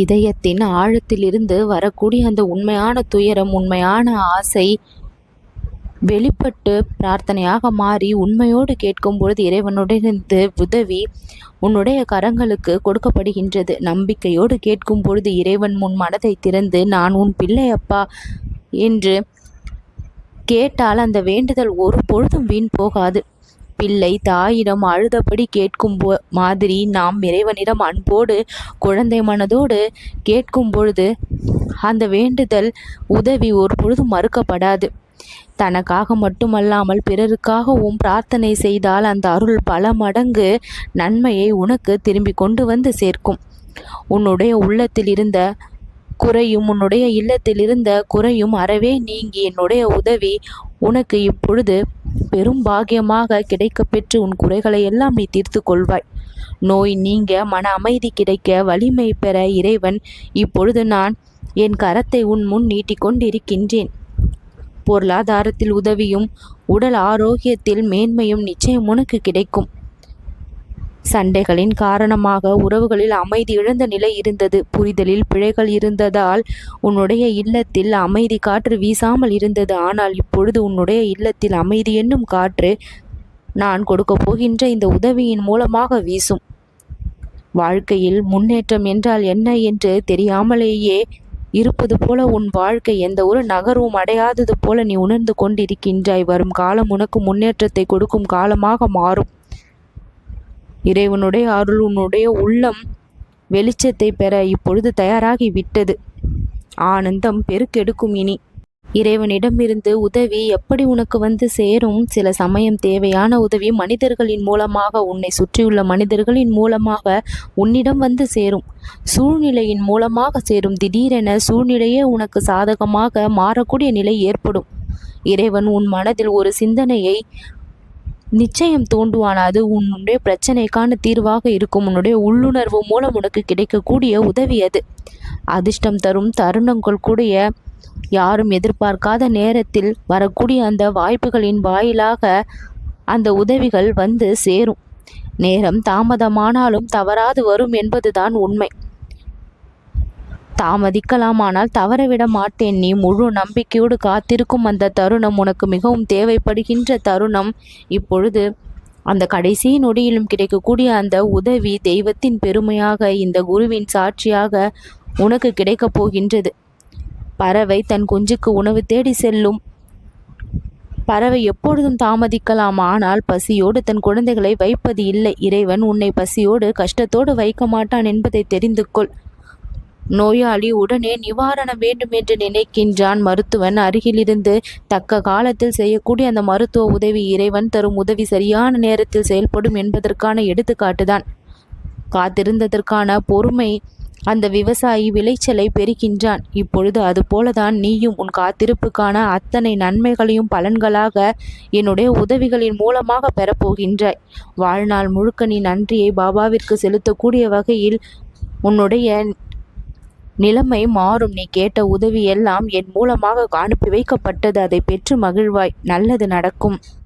இதயத்தின் ஆழத்திலிருந்து வரக்கூடிய அந்த உண்மையான துயரம் உண்மையான ஆசை வெளிப்பட்டு பிரார்த்தனையாக மாறி உண்மையோடு கேட்கும் பொழுது இறைவனுடனிருந்து உதவி உன்னுடைய கரங்களுக்கு கொடுக்கப்படுகின்றது. நம்பிக்கையோடு கேட்கும் பொழுது இறைவன் முன் மனதை திறந்து நான் உன் பிள்ளை அப்பா என்று கேட்டால் அந்த வேண்டுதல் ஒரு பொழுதும் வீண் போகாது. பிள்ளை தாயிடம் அழுதபடி கேட்கும் மாதிரி நாம் இறைவனிடம் அன்போடு குழந்தை மனதோடு கேட்கும் பொழுது அந்த வேண்டுதல் உதவி ஒரு பொழுதும் மறுக்கப்படாது. தனக்காக மட்டுமல்லாமல் பிறருக்காகவும் பிரார்த்தனை செய்தால் அந்த அருள் பல மடங்கு நன்மையை உனக்கு திரும்பி கொண்டு வந்து சேர்க்கும். உன்னுடைய உள்ளத்தில் இருந்த குறையும் உன்னுடைய இல்லத்தில் இருந்த குறையும் அறவே நீங்கி என்னுடைய உதவி உனக்கு இப்பொழுது பெரும் பாக்கியமாக கிடைக்க பெற்று உன் குறைகளை எல்லாம் நீ தீர்த்து கொள்வாய். நோய் நீங்க மன அமைதி கிடைக்க வலிமை பெற இறைவன் இப்பொழுது நான் என் கரத்தை உன் முன் நீட்டிக்கொண்டிருக்கின்றேன் பொருளாதாரத்தில் உதவியும் உடல் ஆரோக்கியத்தில் மேன்மையும் நிச்சயம் உனக்கு கிடைக்கும். சண்டைகளின் காரணமாக உறவுகளில் அமைதி இழந்த நிலை இருந்தது. புரிதலில் பிழைகள் இருந்ததால் உன்னுடைய இல்லத்தில் அமைதி காற்று வீசாமல் இருந்தது. ஆனால் இப்பொழுது உன்னுடைய இல்லத்தில் அமைதி என்னும் காற்று நான் கொடுக்கப் போகின்ற இந்த உதவியின் மூலமாக வீசும். வாழ்க்கையில் முன்னேற்றம் என்றால் என்ன என்று தெரியாமலேயே இருப்பது போல உன் வாழ்க்கை எந்த ஒரு நகர்வும் அடையாதது போல நீ உணர்ந்து கொண்டிருக்கின்றாய். வரும் காலம் உனக்கு முன்னேற்றத்தை கொடுக்கும் காலமாக மாறும். இறைவனுடைய அருள் உன்னுடைய உள்ளம் வெளிச்சத்தை பெற இப்பொழுது தயாராகி விட்டது. ஆனந்தம் பெருக்கெடுக்கும் இனி. இறைவனிடமிருந்து உதவி எப்படி உனக்கு வந்து சேரும்? சில சமயம் தேவையான உதவி மனிதர்களின் மூலமாக உன்னை சுற்றியுள்ள மனிதர்களின் மூலமாக உன்னிடம் வந்து சேரும். சூழ்நிலையின் மூலமாக சேரும். திடீரென சூழ்நிலையே உனக்கு சாதகமாக மாறக்கூடிய நிலை ஏற்படும். இறைவன் உன் மனதில் ஒரு சிந்தனையை நிச்சயம் தூண்டுவான் அது உன்னுடைய பிரச்சனைக்கான தீர்வாக இருக்கும். உன்னுடைய உள்ளுணர்வு மூலம் உனக்கு கிடைக்கக்கூடிய உதவி அது. அதிர்ஷ்டம் தரும் தருணங்கள் கூடிய யாரும் எதிர்பார்க்காத நேரத்தில் வரக்கூடிய அந்த வாய்ப்புகளின் வாயிலாக அந்த உதவிகள் வந்து சேரும். நேரம் தாமதமானாலும் தவறாது வரும் என்பதுதான் உண்மை. தாமதிக்கலாமானால் தவறவிட மாட்டேன். நீ முழு நம்பிக்கையோடு காத்திருக்கும் அந்த தருணம் உனக்கு மிகவும் தேவைப்படுகின்ற தருணம். இப்பொழுது அந்த கடைசி நொடியிலும் கிடைக்கக்கூடிய அந்த உதவி தெய்வத்தின் பெருமையாக இந்த குருவின் சாட்சியாக உனக்கு கிடைக்கப் போகின்றது. பறவை தன் குஞ்சுக்கு உணவு தேடி செல்லும். பறவை எப்பொழுதும் தாமதிக்கலாம். ஆனால் பசியோடு தன் குழந்தைகளை வைப்பது இல்லை. இறைவன் உன்னை பசியோடு கஷ்டத்தோடு வைக்க மாட்டான் என்பதை தெரிந்து கொள். நோயாளி உடனே நிவாரணம் வேண்டும் என்று நினைக்கின்றான். மருத்துவன் அருகிலிருந்து தக்க காலத்தில் செய்யக்கூடிய அந்த மருத்துவ உதவி இறைவன் தரும் உதவி சரியான நேரத்தில் செயல்படும் என்பதற்கான எடுத்துக்காட்டுதான். காத்திருந்ததற்கான பொறுமை அந்த விவசாயி விளைச்சலை பெறுகின்றான். இப்பொழுது அதுபோலதான் நீயும் உன் காத்திருப்புக்கான அத்தனை நன்மைகளையும் பலன்களாக என்னுடைய உதவிகளின் மூலமாக பெறப்போகின்றாய் வாழ்நாள் முழுக்க நீ நன்றியை பாபாவிற்கு செலுத்தக்கூடிய வகையில் உன்னுடைய நிலைமை மாறும். நீ கேட்ட உதவி எல்லாம் என் மூலமாக அனுப்பி வைக்கப்பட்டது. அதை பெற்று மகிழ்வாய். நல்லது நடக்கும்.